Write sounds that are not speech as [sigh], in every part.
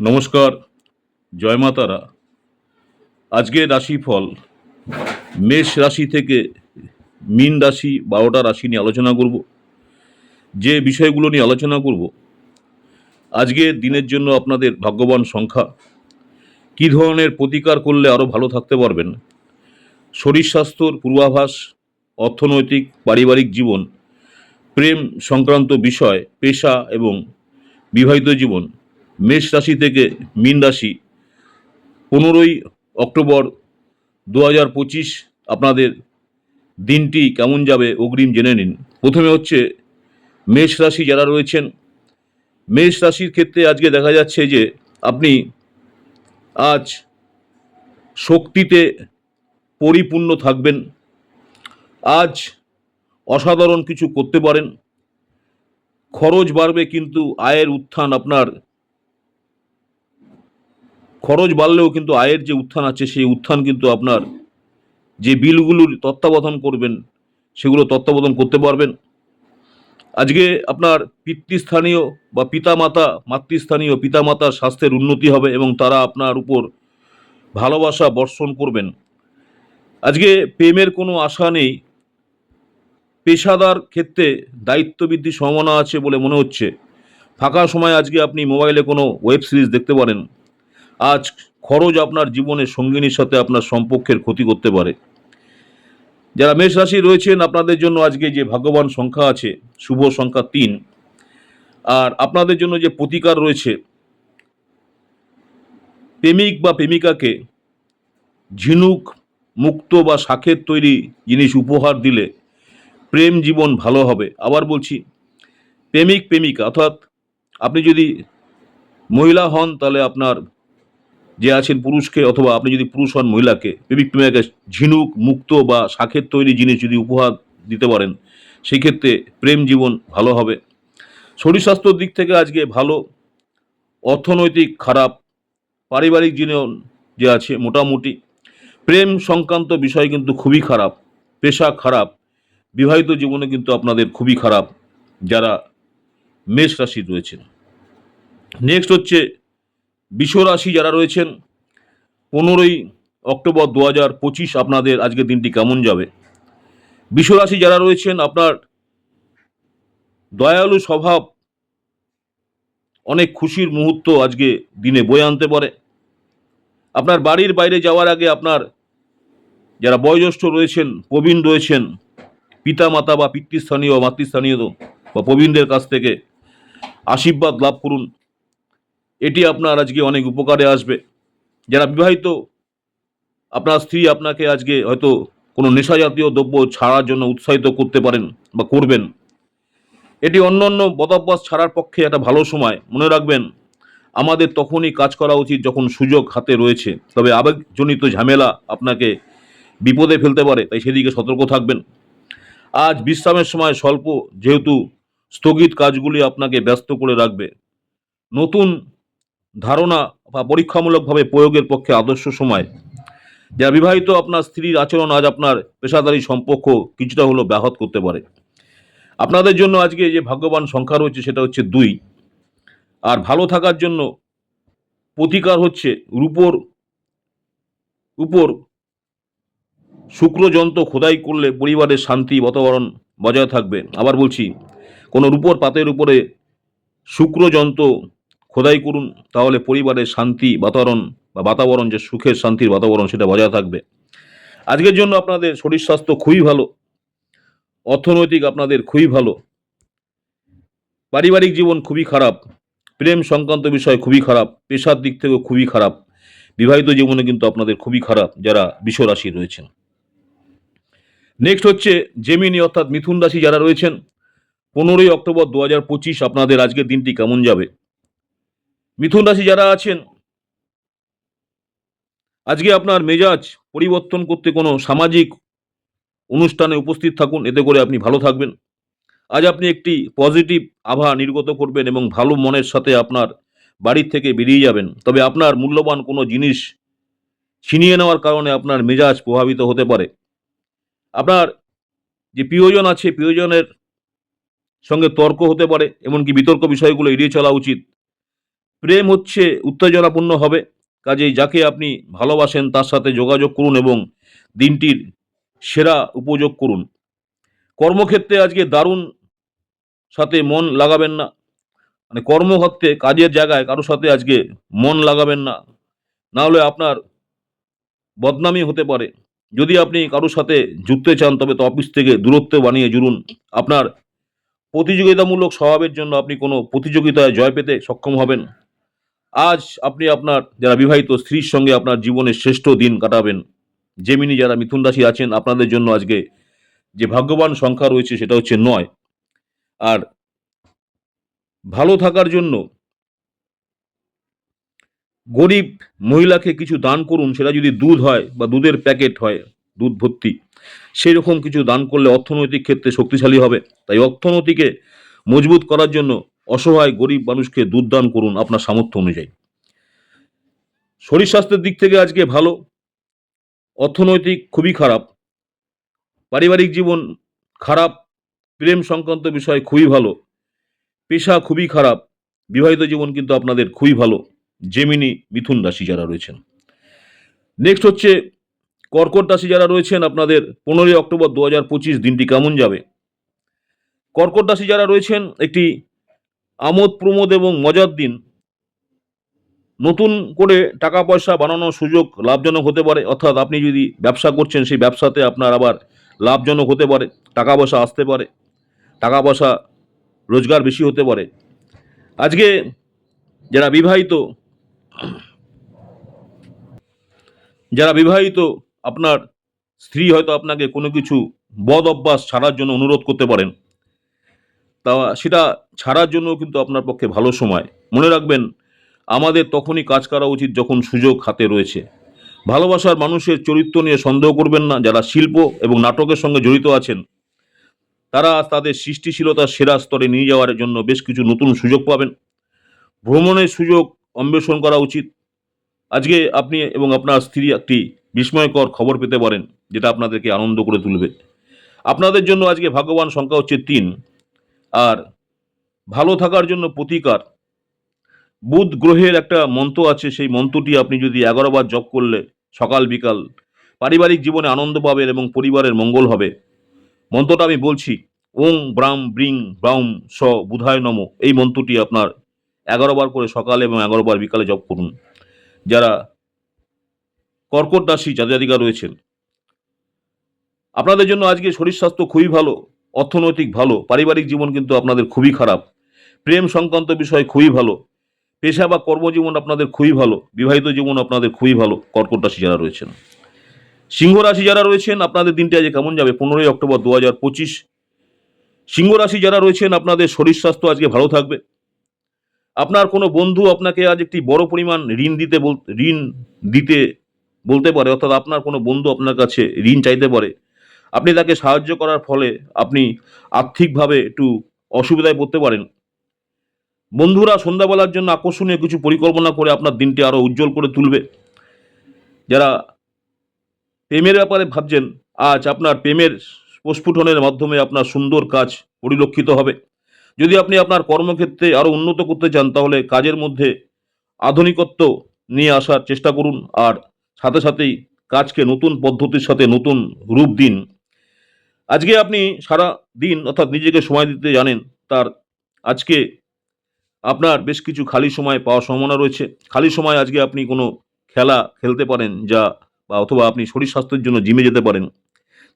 নমস্কার, জয় মাতারা। আজকে রাশিফল, মেষ রাশি থেকে মীন রাশি বারোটা রাশি নিয়ে আলোচনা করব। যে বিষয়গুলো নিয়ে আলোচনা করব, আজকে দিনের জন্য আপনাদের ভাগ্যবান সংখ্যা, কী ধরনের প্রতিকার করলে আরও ভালো থাকতে পারবেন, শরীর স্বাস্থ্যর পূর্বাভাস, অর্থনৈতিক, পারিবারিক জীবন, প্রেম সংক্রান্ত বিষয়, পেশা এবং বিবাহিত জীবন মেষ রাশি থেকে মীন রাশি, পনেরোই অক্টোবর দু হাজার পঁচিশ আপনাদের দিনটি কেমন যাবে অগ্রিম জেনে নিন। প্রথমে হচ্ছে মেষ রাশি যারা রয়েছেন, মেষ রাশির ক্ষেত্রে আজকে দেখা যাচ্ছে যে আপনি আজ শক্তিতে পরিপূর্ণ থাকবেন, আজ অসাধারণ কিছু করতে পারেন, খরচ বাড়বে কিন্তু আয়ের উত্থান আপনার খরচ বাড়লেও কিন্তু আয়ের যে উত্থান আছে, সেই উত্থান কিন্তু আপনার যে বিলগুলোর তত্ত্বাবধান করবেন, সেগুলো তত্ত্বাবধান করতে পারবেন। আজকে আপনার পিতৃস্থানীয় বা পিতামাতা, মাতৃস্থানীয় পিতামাতার স্বাস্থ্যের উন্নতি হবে এবং তারা আপনার উপর ভালোবাসা বর্ষণ করবেন। আজকে প্রেমের কোনো আশা নেই। পেশাদার ক্ষেত্রে দায়িত্ব বৃদ্ধির সম্ভাবনা আছে বলে মনে হচ্ছে। ফাঁকা সময় আজকে আপনি মোবাইলে কোনো ওয়েব সিরিজ দেখতে পারেন। আজ খরচ আপনার জীবনের সঙ্গিনীর সাথে আপনার সম্পর্কের ক্ষতি করতে পারে। যারা মেষ রাশি রয়েছেন, আপনাদের জন্য আজকে যে ভাগ্যবান সংখ্যা আছে, শুভ সংখ্যা তিন। আর আপনাদের জন্য যে প্রতিকার রয়েছে, প্রেমিক বা প্রেমিকাকে ঝিনুক, মুক্ত বা শাখের তৈরি জিনিস উপহার দিলে প্রেম জীবন ভালো হবে। আবার বলছি, প্রেমিক, প্রেমিকা, অর্থাৎ আপনি যদি মহিলা হন, তাহলে আপনার যে আছেন পুরুষকে অথবা আপনি যদি পুরুষ হন মহিলাকে প্রেমিক প্রেমিকাকে, ঝিনুক, মুক্ত বা শাখের তৈরি জিনিস যদি উপহার দিতে পারেন সেই ক্ষেত্রে প্রেম জীবন ভালো হবে। শরীর স্বাস্থ্যর দিক থেকে আজকে ভালো, অর্থনৈতিক খারাপ, পারিবারিক জীবন যে আছে মোটামুটি। প্রেম সংক্রান্ত বিষয় কিন্তু খুবই খারাপ, পেশা খারাপ, বিবাহিত জীবনে কিন্তু আপনাদের খুবই খারাপ, যারা মেষ রাশি রয়েছেন। নেক্সট হচ্ছে বিষ রাশি যারা রয়েছেন, পনেরোই অক্টোবর দু হাজার পঁচিশ আপনাদের আজকের দিনটি কেমন যাবে? বিষ রাশি যারা রয়েছেন, আপনার দয়ালু স্বভাব অনেক খুশির মুহূর্ত আজকে দিনে বয়ে আনতে পারে। আপনার বাড়ির বাইরে যাওয়ার আগে আপনার যারা বয়োজ্যেষ্ঠ রয়েছেন, প্রবীণ রয়েছেন পিতা মাতা বা পিতৃস্থানীয় মাতৃস্থানীয় বা প্রবীণদের কাছ থেকে আশীর্বাদ লাভ করুন। এটি আপনার আজকে অনেক উপকারে আসবে। যারা বিবাহিত, আপনার স্ত্রী আপনাকে আজকে হয়তো কোনো নেশা জাতীয় দ্রব্য ছাড়ার জন্য উৎসাহিত করতে পারেন বা করবেন। এটি অন্য অন্য বদাভ্যাস ছাড়ার পক্ষে একটা ভালো সময়। মনে রাখবেন, আমাদের তখনই কাজ করা উচিত যখন সুযোগ হাতে রয়েছে। তবে আবেগজনিত ঝামেলা আপনাকে বিপদে ফেলতে পারে, তাই সেদিকে সতর্ক থাকবেন। আজ বিশ্রামের সময় স্বল্প, যেহেতু স্থগিত কাজগুলি আপনাকে ব্যস্ত করে রাখবে। নতুন ধারণা বা পরীক্ষামূলকভাবে প্রয়োগের পক্ষে আদর্শ সময়। যারা বিবাহিত আপনার স্ত্রীর আচরণ আজ আপনার পেশাদারি সম্পর্ক কিছুটা হলেও ব্যাহত করতে পারে। আপনাদের জন্য আজকে যে ভাগ্যবান সংখ্যা রয়েছে সেটা হচ্ছে দুই। আর ভালো থাকার জন্য প্রতিকার হচ্ছে রূপোর উপর শুক্রযন্ত্র খোদাই করলে পরিবারের শান্তি, বাতাবরণ বজায় থাকবে। আবার বলছি, কোনো রূপোর পাতের উপরে শুক্রযন্ত্র খোদাই করুন, তাহলে পরিবারের শান্তি, বাতাবরণ বা বাতাবরণ যে সুখের শান্তির বাতাবরণ সেটা বজায় থাকবে। আজকের জন্য আপনাদের শরীর স্বাস্থ্য খুবই ভালো, অর্থনৈতিক আপনাদের খুবই ভালো, পারিবারিক জীবন খুবই খারাপ, প্রেম সংক্রান্ত বিষয় খুবই খারাপ, পেশার দিক থেকেও খুবই খারাপ, বিবাহিত জীবনে কিন্তু আপনাদের খুবই খারাপ যারা বিষ রাশি রয়েছেন। নেক্সট হচ্ছে জেমিনি অর্থাৎ মিথুন রাশি যারা রয়েছেন, পনেরোই অক্টোবর দু হাজার পঁচিশ আপনাদের আজকের দিনটি কেমন যাবে? মিথুন রাশি যারা আছেন, আজকে আপনার মেজাজ পরিবর্তন করতে কোনো সামাজিক অনুষ্ঠানে উপস্থিত থাকুন, এতে করে আপনি ভালো থাকবেন। আজ আপনি একটি পজিটিভ আভা নির্গত করবেন এবং ভালো মনের সাথে আপনার বাড়ির থেকে বেরিয়ে যাবেন। তবে আপনার মূল্যবান কোনো জিনিস ছিনিয়ে নেওয়ার কারণে আপনার মেজাজ প্রভাবিত হতে পারে। আপনার যে প্রিয়জন আছে, প্রিয়জনের সঙ্গে তর্ক হতে পারে, এমনকি বিতর্ক বিষয়গুলো এড়িয়ে চলা উচিত। প্রেম হচ্ছে উত্তেজনাপূর্ণ হবে। কাজেই যাকে আপনি ভালোবাসেন, তার সাথে যোগাযোগ করুন এবং দিনটির সেরা উপযোগ করুন। কর্মক্ষেত্রে আজকে দারুণ সাথে মন লাগাবেন না। মানে কর্মক্ষেত্রে, কাজের জায়গায় কারোর সাথে আজকে মন লাগাবেন না। না হলে আপনার বদনামি হতে পারে। যদি আপনি কারোর সাথে জুড়তে চান, তবে তো অফিস থেকে দূরত্ব বানিয়ে জুড়ুন। আপনার প্রতিযোগিতামূলক স্বভাবের জন্য আপনি কোনো প্রতিযোগিতায় জয় পেতে সক্ষম হবেন। আজ আপনি আপনার, যারা বিবাহিত স্ত্রীর সঙ্গে আপনার জীবনের শ্রেষ্ঠ দিন কাটাবেন, জেমিনি যারা মিথুন রাশি আছেন, আপনাদের জন্য আজকে যে ভাগ্যবান সংখ্যা রয়েছে সেটা হচ্ছে নয়। আর ভালো থাকার জন্য গরিব মহিলাকে কিছু দান করুন, সেটা যদি দুধ হয় বা দুধের প্যাকেট হয়, দুধ ভর্তি সেই রকম কিছু দান করলে অর্থনৈতিক ক্ষেত্রে শক্তিশালী হবে। তাই অর্থনীতিকে মজবুত করার জন্য অসহায় গরিব মানুষকে দুর্দান করুন আপনার সামর্থ্য অনুযায়ী। শরীর স্বাস্থ্যের দিক থেকে আজকে ভালো, অর্থনৈতিক খুবই খারাপ, পারিবারিক জীবন খারাপ, প্রেম সংক্রান্ত বিষয় খুবই ভালো, পেশা খুবই খারাপ, বিবাহিত জীবন কিন্তু আপনাদের খুবই ভালো, জেমিনি মিথুন রাশি যারা রয়েছেন। নেক্সট হচ্ছে কর্কট রাশি যারা রয়েছেন, আপনাদের পনেরোই অক্টোবর দু হাজার পঁচিশ দিনটি কেমন যাবে? কর্কট রাশি যারা রয়েছেন, একটি আমোদ প্রমোদ এবং মজার দিন। নতুন করে টাকা পয়সা বানানোর সুযোগ লাভজনক হতে পারে, অর্থাৎ আপনি যদি ব্যবসা করছেন, সেই ব্যবসাতে আপনার আবার লাভজনক হতে পারে টাকা পয়সা আসতে পারে টাকা পয়সা রোজগার বেশি হতে পারে। আজকে যারা বিবাহিত যারা বিবাহিত, আপনার স্ত্রী হয়তো আপনাকে কোনো কিছু বদ অভ্যাস ছাড়ার জন্য অনুরোধ করতে পারেন। তা সেটা ছাড়ার জন্য কিন্তু আপনার পক্ষে ভালো সময়। মনে রাখবেন, আমাদের তখনই কাজ করা উচিত যখন সুযোগ হাতে রয়েছে। ভালোবাসার মানুষের চরিত্র নিয়ে সন্দেহ করবেন না, যারা শিল্প এবং নাটকের সঙ্গে জড়িত আছেন। তারা তাদের সৃষ্টিশীলতার সেরা স্তরে নিয়ে যাওয়ার জন্য বেশ কিছু নতুন সুযোগ পাবেন। ভ্রমণের সুযোগ অন্বেষণ করা উচিত। আজকে আপনি এবং আপনার স্ত্রী একটি বিস্ময়কর খবর পেতে পারেন, যেটা আপনাদেরকে আনন্দ করে তুলবে। আপনাদের জন্য আজকে ভাগ্যবান সংখ্যা হচ্ছে তিন। আর ভালো থাকার জন্য প্রতিকার। বুধ গ্রহের একটা মন্ত্র আছে, সেই মন্ত্রটি আপনি যদি এগারো বার জপ করলে সকাল, বিকাল পারিবারিক জীবনে আনন্দ পাবেন এবং পরিবারের মঙ্গল হবে। মন্ত্রটা আমি বলছি, ওং ব্রাম ব্রিং ব্রাউম স বুধায় নম। এই মন্ত্রটি আপনার এগারো বার করে সকালে এবং এগারো বার বিকালে জপ করুন। যারা কর্কট রাশি জাতিকা রয়েছেন, আপনাদের জন্য আজকে শরীর স্বাস্থ্য খুবই ভালো। অর্থনৈতিক ভালো, পারিবারিক জীবন কিন্তু আপনাদের খুবই খারাপ। প্রেম সংক্রান্ত বিষয় খুবই ভালো। পেশা বা কর্মজীবন আপনাদের খুবই ভালো। বিবাহিত জীবন আপনাদের খুবই ভালো। কর্কট রাশি যারা রয়েছেন। সিংহ রাশি যারা রয়েছেন, আপনাদের দিনটি আজ কেমন যাবে? পনেরোই অক্টোবর দু হাজার পঁচিশ। সিংহ রাশি যারা রয়েছেন, আপনাদের শরীর স্বাস্থ্য আজকে ভালো থাকবে। আপনার কোনো বন্ধু আপনাকে আজ একটি বড় পরিমাণ ঋণ দিতে বল ঋণ দিতে বলতে পারে, অর্থাৎ আপনার কোনো বন্ধু আপনার কাছে ঋণ চাইতে পারে। আপনি তাকে সাহায্য করার ফলে আপনি আর্থিকভাবে একটু অসুবিধায় পড়তে পারেন। বন্ধুরা, সন্ধ্যাবেলার জন্য আকর্ষণীয় কিছু পরিকল্পনা করে আপনার দিনটি আরও উজ্জ্বল করে তুলবে। যারা প্রেমের ব্যাপারে ভাবছেন, আজ আপনার প্রেমের প্রস্ফুটনের মাধ্যমে আপনার সুন্দর কাজ পরিলক্ষিত হবে। যদি আপনি আপনার কর্মক্ষেত্রে আরও উন্নত করতে চান, তাহলে কাজের মধ্যে আধুনিকত্ব নিয়ে আসার চেষ্টা করুন। আর সাথে সাথেই কাজকে নতুন পদ্ধতির সাথে নতুন রূপ দিন। আজকে আপনি সারা দিন অর্থাৎ নিজেকে সময় দিতে জানেন, তার আজকে আপনার বেশ কিছু খালি সময় পাওয়ার সম্ভাবনা রয়েছে। খালি সময় আজকে আপনি কোনো খেলা খেলতে পারেন যা বা অথবা আপনি শরীর স্বাস্থ্যের জন্য জিমে যেতে পারেন।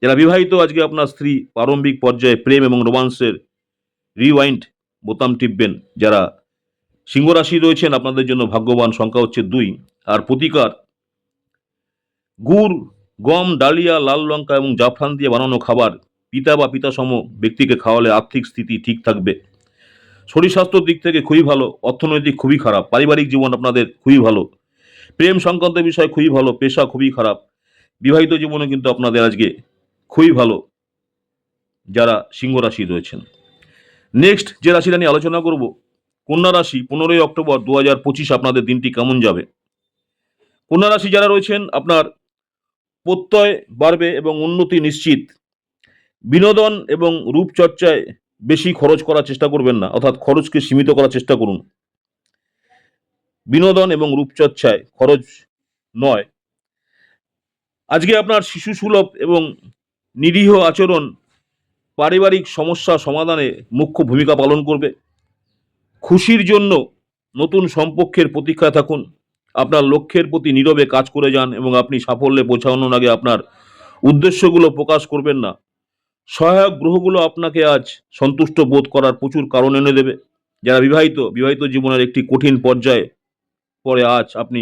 যারা বিবাহিত, আজকে আপনার স্ত্রী প্রারম্ভিক পর্যায়ে প্রেম এবং রোমান্সের রিওয়াইন্ড বোতাম টিপবেন। যারা সিংহ রাশি রয়েছেন, আপনাদের জন্য ভাগ্যবান সংখ্যা হচ্ছে দুই। আর প্রতিকার, গুড় গম, ডালিয়া, লাল লঙ্কা এবং জাফরান দিয়ে বানানো খাবার পিতা বা পিতাসম ব্যক্তিকে খাওয়ালে আর্থিক স্থিতি ঠিক থাকবে। শরীর স্বাস্থ্যর দিক থেকে খুবই ভালো, অর্থনৈতিক খুবই খারাপ, পারিবারিক জীবন আপনাদের খুবই ভালো, প্রেম সংক্রান্ত বিষয় খুবই ভালো, পেশা খুবই খারাপ, বিবাহিত জীবনে কিন্তু আপনাদের আজকে খুবই ভালো, যারা সিংহ রাশি রয়েছেন। নেক্সট যে রাশিটা নিয়ে আলোচনা করব, কন্যা রাশি, পনেরোই অক্টোবর দু হাজার পঁচিশ আপনাদের দিনটি কেমন যাবে? কন্যা রাশি যারা রয়েছেন, আপনার প্রত্যয় বাড়বে এবং উন্নতি নিশ্চিত। বিনোদন এবং রূপচর্চায় বেশি খরচ করার চেষ্টা করবেন না, অর্থাৎ খরচকে সীমিত করার চেষ্টা করুন। বিনোদন এবং রূপচর্চায় খরচ নয়। আজকে আপনার শিশু সুলভ এবং নিরীহ আচরণ পারিবারিক সমস্যা সমাধানে মুখ্য ভূমিকা পালন করবে। খুশির জন্য নতুন সম্পর্কের প্রতীক্ষায় থাকুন। আপনার লক্ষ্যের প্রতি নীরবে কাজ করে যান এবং আপনি সাফল্যে পৌঁছানোর আগে আপনার উদ্দেশ্যগুলো প্রকাশ করবেন না। সহায়ক গ্রহগুলো আপনাকে আজ সন্তুষ্ট বোধ করার প্রচুর কারণ এনে দেবে। যারা বিবাহিত বিবাহিত জীবনের একটি কঠিন পর্যায়ে পরে আজ আপনি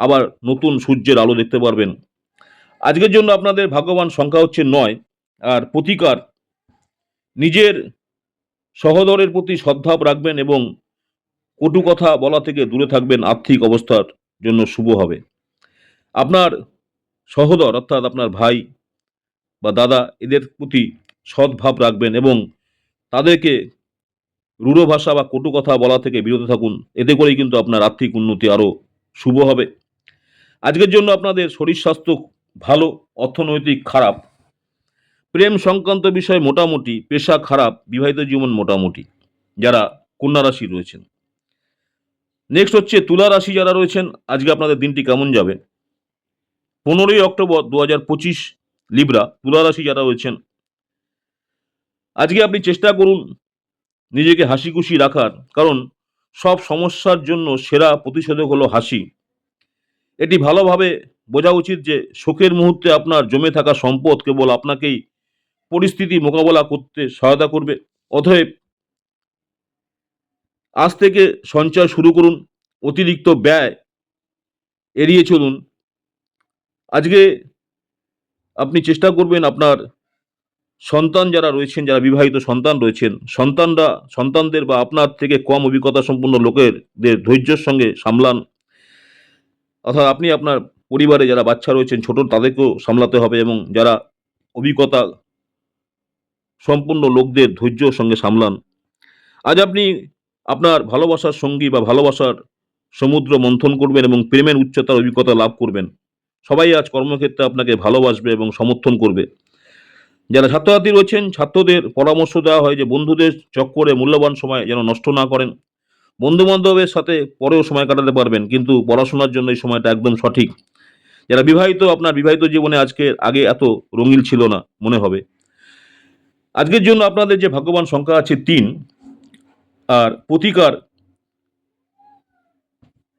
আবার নতুন সূর্যের আলো দেখতে পারবেন। আজকের জন্য আপনাদের ভাগ্যবান সংখ্যা হচ্ছে নয় আর প্রতিকার নিজের সহদরের প্রতি সদ্ভাব রাখবেন এবং কটু কথা বলা থেকে দূরে থাকবেন। আর্থিক অবস্থার জন্য শুভ হবে। আপনার সহদর, অর্থাৎ আপনার ভাই বা দাদা, এদের প্রতি সদ্ভাব রাখবেন এবং তাদেরকে রূঢ় ভাষা বা কটু কথা বলা থেকে বিরত থাকুন। এতে করেই কিন্তু আপনার আর্থিক উন্নতি আরও শুভ হবে। আজকের জন্য আপনাদের শরীর স্বাস্থ্য ভালো, অর্থনৈতিক খারাপ, প্রেম সংক্রান্ত বিষয় মোটামুটি, পেশা খারাপ, বিবাহিত জীবন মোটামুটি, যারা কন্যা রাশি রয়েছেন। নেক্সট হচ্ছে তুলা রাশি যারা রয়েছেন, আজকে আপনাদের দিনটি কেমন যাবে? পনেরোই অক্টোবর দু হাজার পঁচিশ লিব্রা তুলা রাশি যারা রয়েছেন, আজকে আপনি চেষ্টা করুন নিজেকে হাসি খুশি রাখার, কারণ সব সমস্যার জন্য সেরা প্রতিষেধক হলো হাসি। এটি ভালোভাবে বোঝা উচিত যে শোকের মুহূর্তে আপনার জমে থাকা সম্পদ কেবল আপনাকেই পরিস্থিতি মোকাবেলা করতে সহায়তা করবে। অতএব আজ থেকে সঞ্চয় শুরু করুন, অতিরিক্ত ব্যয় এড়িয়ে চলুন। আজকে আপনি চেষ্টা করবেন আপনার সন্তান যারা রয়েছেন, যারা বিবাহিত সন্তান রয়েছেন, সন্তানরা, সন্তানদের বা আপনার থেকে কম অভিজ্ঞতা সম্পন্ন লোকেরদের ধৈর্যের সঙ্গে সামলান। অর্থাৎ আপনি আপনার পরিবারে যারা বাচ্চা রয়েছেন, ছোট তাদেরকেও সামলাতে হবে এবং যারা অভিজ্ঞতা সম্পূর্ণ লোকদের ধৈর্যর সঙ্গে সামলান। আজ আপনি আপনার ভালোবাসার সঙ্গী বা ভালোবাসার সমুদ্র মন্থন করবেন এবং প্রেমের উচ্চতার অভিজ্ঞতা লাভ করবেন। সবাই আজ কর্মক্ষেত্রে আপনাকে ভালোবাসবে এবং সমর্থন করবে। যারা ছাত্রছাত্রী রয়েছেন, ছাত্রদের পরামর্শ দেওয়া হয় যে বন্ধুদের চক্করে মূল্যবান সময় যেন নষ্ট না করেন। বন্ধু বান্ধবের সাথে পরেও সময় কাটাতে পারবেন, কিন্তু পড়াশোনার জন্য এই সময়টা একদম সঠিক। যারা বিবাহিত, আপনার বিবাহিত জীবনে আজকে আগে এত রঙিন ছিল না, মনে হবে। আজকের জন্য আপনাদের যে ভাগ্যবান সংখ্যা আছে তিন আর প্রতিকার।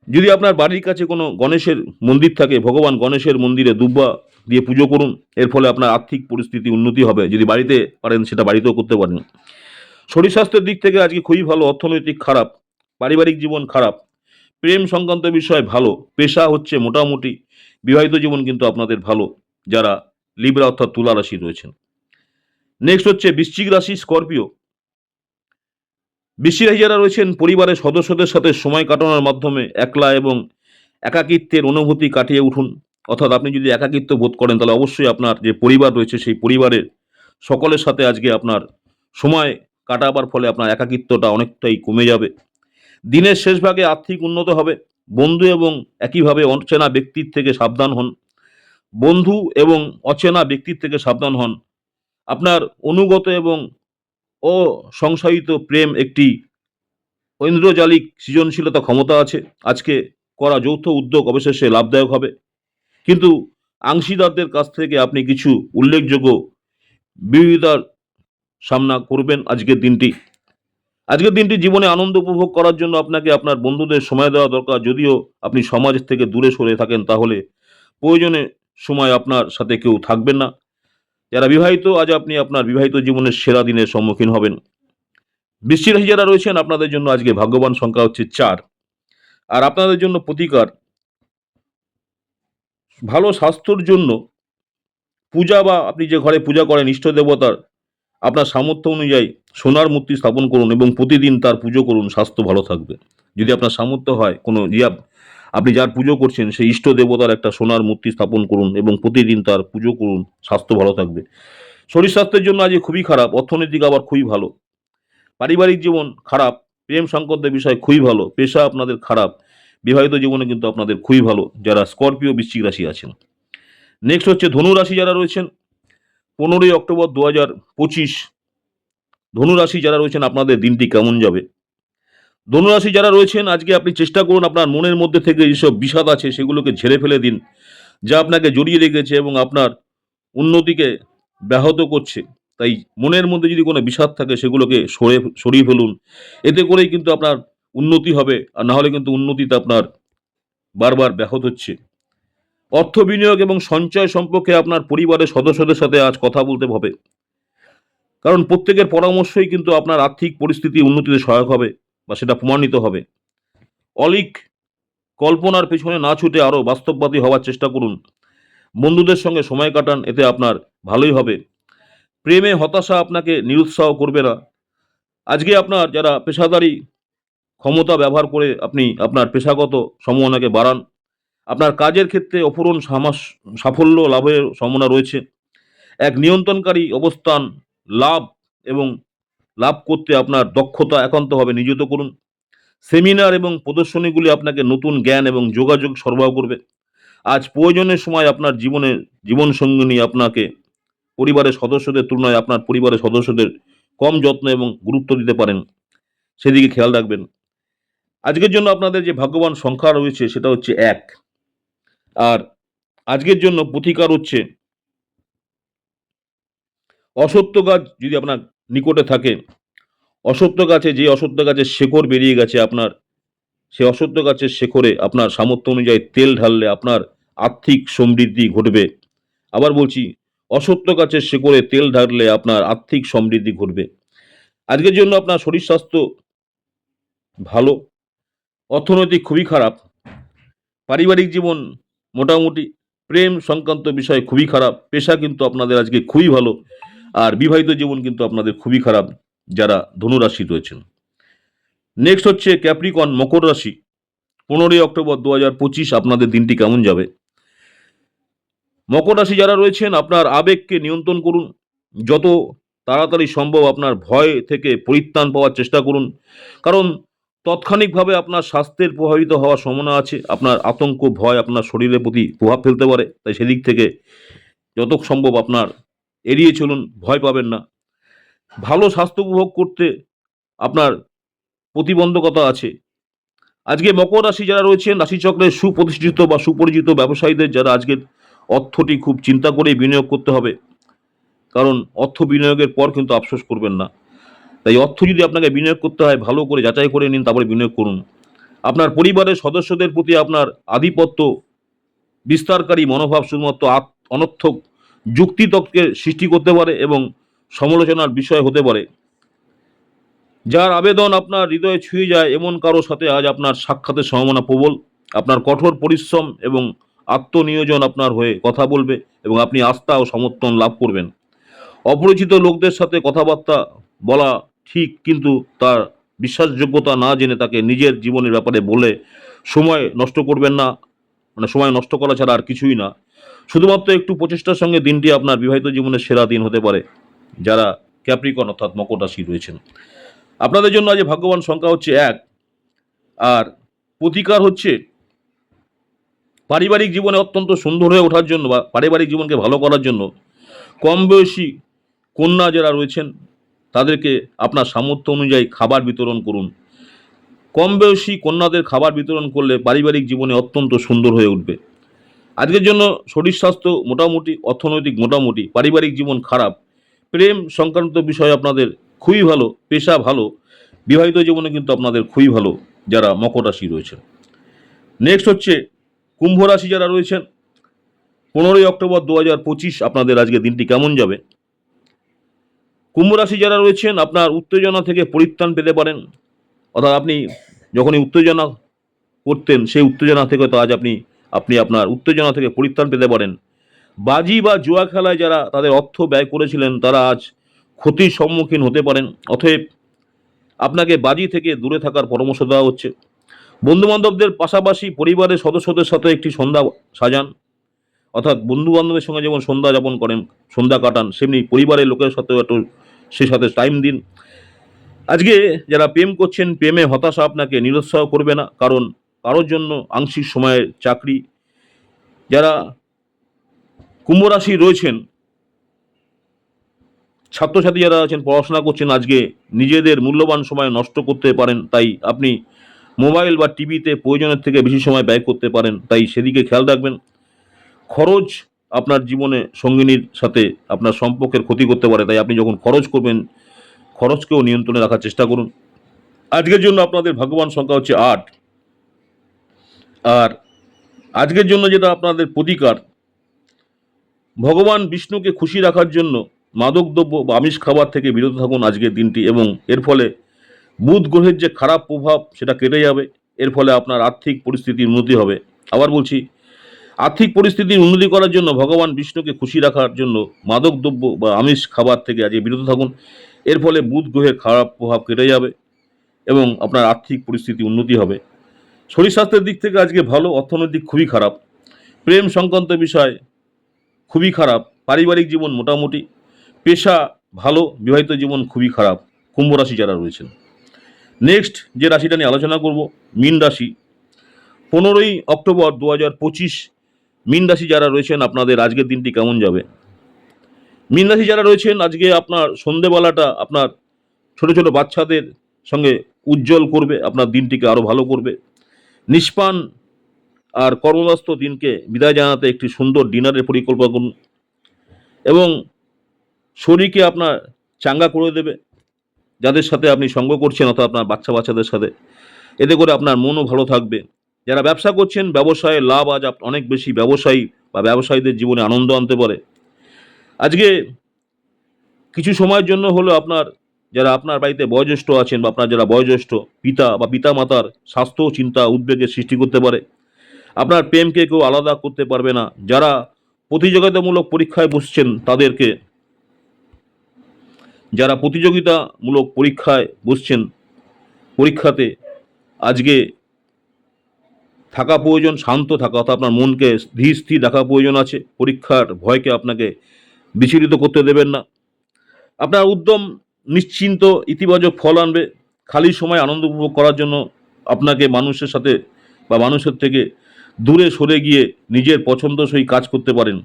যদি আপনার বাড়ির কাছে কোনো গণেশের মন্দির থাকে, ভগবান গণেশের মন্দিরে দুব্বা দিয়ে পুজো করুন, এর ফলে আপনার আর্থিক পরিস্থিতি উন্নতি হবে। যদি বাড়িতে পারেন, সেটা বাড়িতেও করতে পারেন। শরীর স্বাস্থ্যের দিক থেকে আজকে খুবই ভালো, অর্থনৈতিক খারাপ, পারিবারিক জীবন খারাপ, প্রেম সংক্রান্ত বিষয় ভালো, পেশা হচ্ছে মোটামুটি, বিবাহিত জীবন কিন্তু আপনাদের ভালো, যারা লিব্রা অর্থাৎ তুলা রাশি রয়েছেন। নেক্সট হচ্ছে বৃশ্চিক রাশি স্করপিও রাশি যারা রয়েছেন, পরিবারের সদস্যদের সাথে সময় কাটানোর মাধ্যমে একলা এবং একাকিত্বের অনুভূতি কাটিয়ে উঠুন। অর্থাৎ আপনি যদি একাকিত্ব বোধ করেন, তাহলে অবশ্যই আপনার যে পরিবার রয়েছে, সেই পরিবারের সকলের সাথে আজকে আপনার সময় কাটাবার ফলে আপনার একাকিত্বটা অনেকটাই কমে যাবে। দিনের শেষ ভাগে আর্থিক উন্নত হবে। বন্ধু এবং একইভাবে অচেনা ব্যক্তির থেকে সাবধান হন। বন্ধু এবং অচেনা ব্যক্তির থেকে সাবধান হন। আপনার অনুগত এবং অসংশয়িত প্রেম একটি ঐন্দ্রজালিক সৃজনশীলতা ক্ষমতা আছে। আজকে করা যৌথ উদ্যোগ অবশেষে লাভদায়ক হবে। কিন্তু অংশীদারদের কাছ থেকে আপনি কিছু উল্লেখযোগ্য বিরোধিতার সামনা করবেন আজকের দিনটি। আজকের দিনটি জীবনে আনন্দ উপভোগ করার জন্য আপনাকে আপনার বন্ধুদের সময় দেওয়া দরকার। যদিও আপনি সমাজ থেকে দূরে সরে থাকেন, তাহলে প্রয়োজনে সময় আপনার সাথে কেউ থাকবেন না। যারা বিবাহিত, আজ আপনি আপনার বিবাহিত জীবনের সেরা দিনের সম্মুখীন হবেন। বৃষ্টি রাশি যারা রয়েছেন, আপনাদের জন্য আজকে ভাগ্যবান সংখ্যা হচ্ছে চার। আর আপনাদের জন্য প্রতিকার, ভালো স্বাস্থ্যর জন্য পূজা বা আপনি যে ঘরে পূজা করেন, ইষ্ট দেবতার, আপনার সামর্থ্য অনুযায়ী সোনার মূর্তি স্থাপন করুন এবং প্রতিদিন তার পুজো করুন, স্বাস্থ্য ভালো থাকবে। যদি আপনার সামর্থ্য হয়, কোনো ইয়া আপনি যার পুজো করছেন, সেই ইষ্ট দেবতার একটা সোনার মূর্তি স্থাপন করুন এবং প্রতিদিন তার পুজো করুন, স্বাস্থ্য ভালো থাকবে। শরীর স্বাস্থ্যের জন্য আজকে খুবই খারাপ, অর্থনৈতিক আবার খুবই ভালো। পারিবারিক জীবন খারাপ, প্রেম সংক্রান্ত বিষয় খুবই ভালো, পেশা আপনাদের খারাপ, বিবাহিত জীবনে কিন্তু আপনাদের খুবই ভালো, যারা স্করপিও বৃশ্চিক রাশি আছেন। নেক্সট হচ্ছে ধনু রাশি যারা রয়েছেন, পনেরোই অক্টোবর দু হাজার পঁচিশ। ধনুরাশি যারা রয়েছেন, আপনাদের দিনটি কেমন যাবে? ধনুরাশি যারা রয়েছেন, আজকে আপনি চেষ্টা করুন আপনার মনের মধ্যে থেকে যেসব বিষাদ আছে সেগুলোকে ঝেড়ে ফেলে দিন, যা আপনাকে জড়িয়ে রেখেছে এবং আপনার উন্নতিকে ব্যাহত করছে। তাই মনের মধ্যে যদি কোনো বিষাদ থাকে, সেগুলোকে সরে, সরিয়ে ফেলুন। এতে করেই কিন্তু আপনার উন্নতি হবে, আর না হলে কিন্তু উন্নতিতে আপনার বারবার ব্যাহত হচ্ছে। অর্থ বিনিয়োগ এবং সঞ্চয় সম্পর্কে আপনার পরিবারের সদস্যদের সাথে আজ কথা বলতে হবে। কারণ প্রত্যেকের পরামর্শই কিন্তু আপনার আর্থিক পরিস্থিতি উন্নতিতে সহায়ক হবে। বা সেটা প্রমাণিত হবে। অলিক কল্পনার পেছনে না ছুটে আরও বাস্তববাদী হওয়ার চেষ্টা করুন। বন্ধুদের সঙ্গে সময় কাটান, এতে আপনার ভালোই হবে। প্রেমে হতাশা আপনাকে নিরুৎসাহ করবে না। আজকে আপনার যারা পেশাদারি ক্ষমতা ব্যবহার করে আপনি আপনার পেশাগত সম্ভাবনাকে বাড়ান, আপনার কাজের ক্ষেত্রে অপূরণ সামাস- সাফল্য লাভের সম্ভাবনা রয়েছে। এক নিয়ন্ত্রণকারী অবস্থান, লাভ এবং লাভ করতে আপনার দক্ষতা একান্তভাবে নিয়োজিত করুন। সেমিনার এবং প্রদর্শনীগুলি আপনাকে নতুন জ্ঞান এবং যোগাযোগ সরবরাহ করবে। আজ প্রয়োজনের সময় আপনার জীবনে জীবন সঙ্গিনী আপনাকে, পরিবারের সদস্যদের তুলনায় আপনার পরিবারের সদস্যদের কম যত্ন এবং গুরুত্ব দিতে পারেন। সেদিকে খেয়াল রাখবেন। আজকের জন্য আপনাদের যে ভাগ্যবান সংখ্যা রয়েছে, সেটা হচ্ছে এক। আর আজকের জন্য প্রতিকার হচ্ছে, অসত্য গাছ যদি আপনার নিকটে থাকে। অসত্য গাছে যে অসত্য গাছের শেকড় বেরিয়ে গেছে আপনার, সে অসত্য গাছের শেকড়ে আপনার সামর্থ্য অনুযায়ী তেল ঢাললে আপনার আর্থিক সমৃদ্ধি ঘটবে। আবার বলছি, অসত্য গাছের শেকড়ে তেল ঢাললে আপনার আর্থিক সমৃদ্ধি ঘটবে। আজকের জন্য আপনার শরীর স্বাস্থ্য ভালো, অর্থনৈতিক খুবই খারাপ, পারিবারিক জীবন মোটামুটি, প্রেম সংক্রান্ত বিষয় খুবই খারাপ, পেশা কিন্তু আপনাদের আজকে খুবই ভালো। আর বিবাহিত জীবন কিন্তু আপনাদের খুবই খারাপ যারা ধনুরাশি রয়েছেন। নেক্সট হচ্ছে ক্যাপ্রিকন মকর রাশি। পনেরোই অক্টোবর দু হাজার পঁচিশ আপনাদের দিনটি কেমন যাবে? মকর রাশি যারা রয়েছেন, আপনার আবেগকে নিয়ন্ত্রণ করুন। যত তাড়াতাড়ি সম্ভব আপনার ভয় থেকে পরিত্রাণ পাওয়ার চেষ্টা করুন। কারণ তাৎক্ষণিকভাবে আপনার স্বাস্থ্যের প্রভাবিত হওয়ার সম্ভাবনা আছে। আপনার আতঙ্ক, ভয় আপনার শরীরের প্রতি প্রভাব ফেলতে পারে। তাই সেদিক থেকে যত সম্ভব আপনার এড়িয়ে চলুন, ভয় পাবেন না। ভালো স্বাস্থ্য উপভোগ করতে আপনার প্রতিবন্ধকতা আছে। আজকে মকর রাশি যারা রয়েছেন রাশিচক্রে সুপ্রতিষ্ঠিত বা সুপরিচিত ব্যবসায়ীদের যারা আজকের অর্থটি খুব চিন্তা করে বিনিয়োগ করতে হবে। কারণ অর্থ বিনিয়োগের পর কিন্তু আফসোস করবেন না। তাই অর্থ যদি আপনাকে বিনিয়োগ করতে হয়, ভালো করে যাচাই করে নিন, তারপরে বিনিয়োগ করুন। আপনার পরিবারের সদস্যদের প্রতি আপনার আধিপত্য বিস্তারকারী মনোভাব শুধুমাত্র অনর্থক যুক্তিতর্কের সৃষ্টি করতে পারে এবং সমালোচনার বিষয় হতে পারে। যার আবেদন আপনার হৃদয়ে ছুঁয়ে যায়, এমন কারও সাথে আজ আপনার সাক্ষাতের সম্ভাবনা প্রবল। আপনার কঠোর পরিশ্রম এবং আত্মনিয়োজন আপনার হয়ে কথা বলবে এবং আপনি আস্থা ও সমর্থন লাভ করবেন। অপরিচিত লোকদের সাথে কথাবার্তা বলা ঠিক, কিন্তু তার বিশ্বাসযোগ্যতা না জেনে তাকে নিজের জীবনের ব্যাপারে বলে সময় নষ্ট করবেন না। মানে সময় নষ্ট করা ছাড়া আর কিছুই না। শুধুমাত্র একটু প্রচেষ্টার সঙ্গে দিনটি আপনার বিবাহিত জীবনের সেরা দিন হতে পারে, যারা ক্যাপ্রিকন অর্থাৎ মকর রাশি রয়েছেন। আপনাদের জন্য আজ ভাগ্যবান সংখ্যা হচ্ছে এক, আর প্রতিকার হচ্ছে পারিবারিক জীবনে অত্যন্ত সুন্দর হয়ে ওঠার জন্য বা পারিবারিক জীবনকে ভালো করার জন্য কম বয়সী কন্যা যারা রয়েছেন, তাদেরকে আপনার সামর্থ্য অনুযায়ী খাবার বিতরণ করুন। কম বয়সী কন্যাদের খাবার বিতরণ করলে পারিবারিক জীবনে অত্যন্ত সুন্দর হয়ে উঠবে। আজকের জন্য শরীর স্বাস্থ্য মোটামুটি, অর্থনৈতিক মোটামুটি, পারিবারিক জীবন খারাপ, প্রেম সংক্রান্ত বিষয় আপনাদের খুবই ভালো, পেশা ভালো, বিবাহিত জীবনে কিন্তু আপনাদের খুবই ভালো যারা মকর রাশি রয়েছেন। নেক্সট হচ্ছে কুম্ভ রাশি যারা রয়েছেন, পনেরোই অক্টোবর দু হাজার পঁচিশ আপনাদের আজকে দিনটি কেমন যাবে? কুম্ভ রাশি যারা রয়েছেন, আপনার উত্তেজনা থেকে পরিত্রাণ পেতে পারেন। অর্থাৎ আপনি যখনই উত্তেজনা করতেন, সেই উত্তেজনা থেকে তো আজ আপনি আপনি আপনার উত্তেজনা থেকে পরিত্রাণ পেতে পারেন। বাজি বা জুয়া খেলায় যারা তাদের অর্থ ব্যয় করেছিলেন, তারা আজ ক্ষতির সম্মুখীন হতে পারেন। অতএব আপনাকে বাজি থেকে দূরে থাকার পরামর্শ দেওয়া হচ্ছে। বন্ধুবান্ধবদের পাশাপাশি পরিবারের সদস্যদের সাথে একটি সন্ধ্যা সাজান। অর্থাৎ বন্ধু বান্ধবের সঙ্গে যেমন সন্ধ্যা যাপন করেন, সন্ধ্যা কাটান, সেমনি পরিবারের লোকের সাথেও একটু সে সাথে টাইম দিন। আজকে যারা প্রেম করছেন, প্রেমে হতাশা আপনাকে নিরুৎসাহ করবে না। কারণ কারোর জন্য আংশিক সময়ের চাকরি। যারা কুম্ভ রাশি রয়েছেন, ছাত্রছাত্রী যারা আছেন, পড়াশোনা করছেন, আজকে নিজেদের মূল্যবান সময় নষ্ট করতে পারেন, তাই আপনি মোবাইল বা টিভিতে প্রয়োজনের থেকে বেশি সময় ব্যয় করতে পারেন, তাই সেদিকে খেয়াল রাখবেন। খরচ আপনার জীবনে সঙ্গিনীর সাথে আপনার সম্পর্কের ক্ষতি করতে পারে, তাই আপনি যখন খরচ করবেন, খরচকেও নিয়ন্ত্রণে রাখার চেষ্টা করুন। আজকের জন্য আপনাদের ভাগ্যবান সংখ্যা হচ্ছে আট। আর আজকের জন্য যেটা আপনাদের প্রতিকার, ভগবান বিষ্ণুকে খুশি রাখার জন্য মাদকদ্রব্য বা আমিষ খাবার থেকে বিরত থাকুন আজকের দিনটি এবং এর ফলে বুধ গ্রহের যে খারাপ প্রভাব সেটা কেটে যাবে, এর ফলে আপনার আর্থিক পরিস্থিতির উন্নতি হবে। আবার বলছি, আর্থিক পরিস্থিতির উন্নতি করার জন্য ভগবান বিষ্ণুকে খুশি রাখার জন্য মাদকদ্রব্য বা আমিষ খাবার থেকে আজকে বিরত থাকুন, এর ফলে বুধ গ্রহের খারাপ প্রভাব কেটে যাবে এবং আপনার আর্থিক পরিস্থিতি উন্নতি হবে। শরীর স্বাস্থ্যের দিক থেকে আজকে ভালো, অর্থনৈতিক খুবই খারাপ। প্রেম সংক্রান্ত বিষয় খুবই খারাপ, পারিবারিক জীবন মোটামুটি, পেশা ভালো, বিবাহিত জীবন খুবই খারাপ, কুম্ভ রাশি যারা রয়েছেন। নেক্সট যে রাশিটা নিয়ে আলোচনা করব, মীন রাশি। পনেরোই অক্টোবর দু হাজার পঁচিশ মীন রাশি যারা রয়েছেন, আপনাদের আজকের দিনটি কেমন যাবে? মীন রাশি যারা রয়েছেন, আজকে আপনার সন্ধেবেলাটা আপনার ছোট ছোট বাচ্চাদের সঙ্গে উজ্জ্বল করবে, আপনার দিনটিকে আরও ভালো করবে। নিষ্পান আর কর্মব্যস্ত দিনকে বিদায় জানাতে একটি সুন্দর ডিনারের পরিকল্পনা করুন এবং শরীরকে আপনার চাঙ্গা করে দেবে, যাদের সাথে আপনি সঙ্গ করছেন অর্থাৎ আপনার বাচ্চা বাচ্চাদের সাথে। এতে করে আপনার মনও ভালো থাকবে। যারা ব্যবসা করছেন, ব্যবসায়ে লাভ আজ অনেক বেশি ব্যবসায়ী বা ব্যবসায়ীদের জীবনে আনন্দ আনতে পারে। আজকে কিছু সময়ের জন্য হলো আপনার যারা আপনার বাড়িতে বয়োজ্যেষ্ঠ আছেন বা আপনার যারা বয়োজ্যেষ্ঠ পিতা বা পিতা মাতার স্বাস্থ্য, চিন্তা, উদ্বেগের সৃষ্টি করতে পারে, আপনার প্রেমকে কেউ আলাদা করতে পারবে না। যারা প্রতিযোগিতামূলক পরীক্ষায় বসছেন তাদেরকে, যারা প্রতিযোগিতামূলক পরীক্ষায় বসছেন পরীক্ষাতে, আজকে থাকা প্রয়োজন, শান্ত থাকা, অর্থাৎ আপনার মনকে ধীর, স্থির রাখা প্রয়োজন আছে। পরীক্ষার ভয়কে আপনাকে বিচলিত করতে দেবেন না। আপনার উদ্যম নিশ্চিন্ত ইতিবাচক ফল আনবে। খালি সময় আনন্দ উপভোগ করার জন্য আপনাকে মানুষের সাথে বা মানুষের থেকে দূরে সরে গিয়ে নিজের পছন্দসই কাজ করতে পারেন।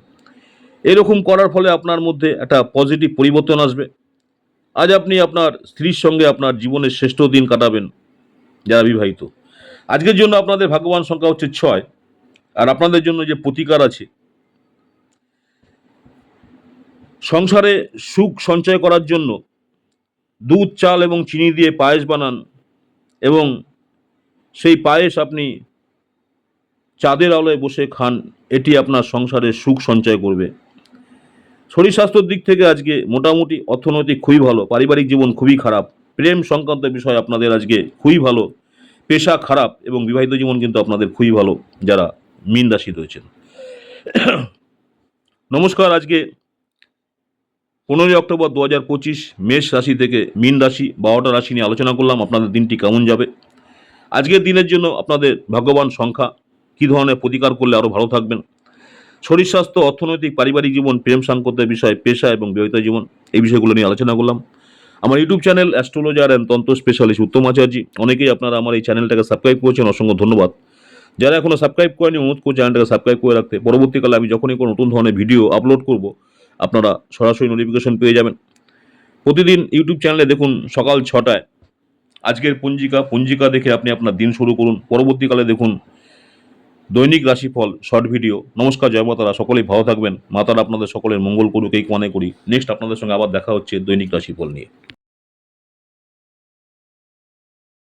এরকম করার ফলে আপনার মধ্যে একটা পজিটিভ পরিবর্তন আসবে। আজ আপনি আপনার স্ত্রীর সঙ্গে আপনার জীবনের শ্রেষ্ঠ দিন কাটাবেন, যারা বিবাহিত। আজকের জন্য আপনাদের ভাগ্যবান সংখ্যা হচ্ছে ছয়। আর আপনাদের জন্য যে প্রতিকার আছে, সংসারে সুখ সঞ্চয় করার জন্য দুধ, চাল এবং চিনি দিয়ে পায়েস বানান এবং সেই পায়েস আপনি চাঁদের আলোয় বসে খান, এটি আপনার সংসারে সুখ সঞ্চয় করবে। শরীর স্বাস্থ্যর দিক থেকে আজকে মোটামুটি অর্থনৈতিক খুবই ভালো, পারিবারিক জীবন খুবই খারাপ, প্রেম সংক্রান্ত বিষয় আপনাদের আজকে খুবই ভালো, পেশা খারাপ এবং বিবাহিত জীবন কিন্তু আপনাদের খুবই ভালো, যারা মীন রাশি রয়েছেন। [clears throat] নমস্কার, আজকে পনেরোই অক্টোবর দু হাজার পঁচিশ মেষ রাশি থেকে মীন রাশি বারোটা রাশি নিয়ে আলোচনা করলাম। আপনাদের দিনটি কেমন যাবে? আজকের দিনের জন্য আপনাদের ভাগ্যবান সংখ্যা কী ধরনের প্রতিকার করলে আরও ভালো থাকবেন? শরীর স্বাস্থ্য, অর্থনৈতিক, পারিবারিক জীবন, প্রেম সাংকত্যের বিষয়, পেশা এবং বিবাহিত জীবন এই বিষয়গুলো নিয়ে আলোচনা করলাম। আমার ইউটিউব চ্যানেল অ্যাস্ট্রোলজার অ্যান্ড তন্ত্র স্পেশালিস্ট উত্তম আচার্যি। অনেকেই আপনারা আমার এই চ্যানেলটাকে সাবস্ক্রাইব করেছেন, অসংখ্য ধন্যবাদ। যারা এখনও সাবস্ক্রাইব করেনি অনুরোধ করছি চ্যানেলটাকে সাবস্ক্রাইব করে রাখতে। পরবর্তীকালে আমি যখনই কোনো নতুন ধরনের ভিডিও আপলোড করব আপনারা সরাসরি নোটিফিকেশন পেয়ে যাবেন। প্রতিদিন ইউটিউব চ্যানেলে দেখুন সকাল ছটায়। আজকের পঞ্জিকা পঞ্জিকা দেখে আপনি আপনার দিন শুরু করুন। পরবর্তীকালে দেখুন দৈনিক রাশিফল শর্ট ভিডিও নমস্কার, জয় মাতারা। সকলেই ভালো থাকবেন। মাতারা আপনাদের সকলের মঙ্গল করুক, এই মনে করি। নেক্সট আপনাদের সঙ্গে আবার দেখা হচ্ছে দৈনিক রাশিফল নিয়ে।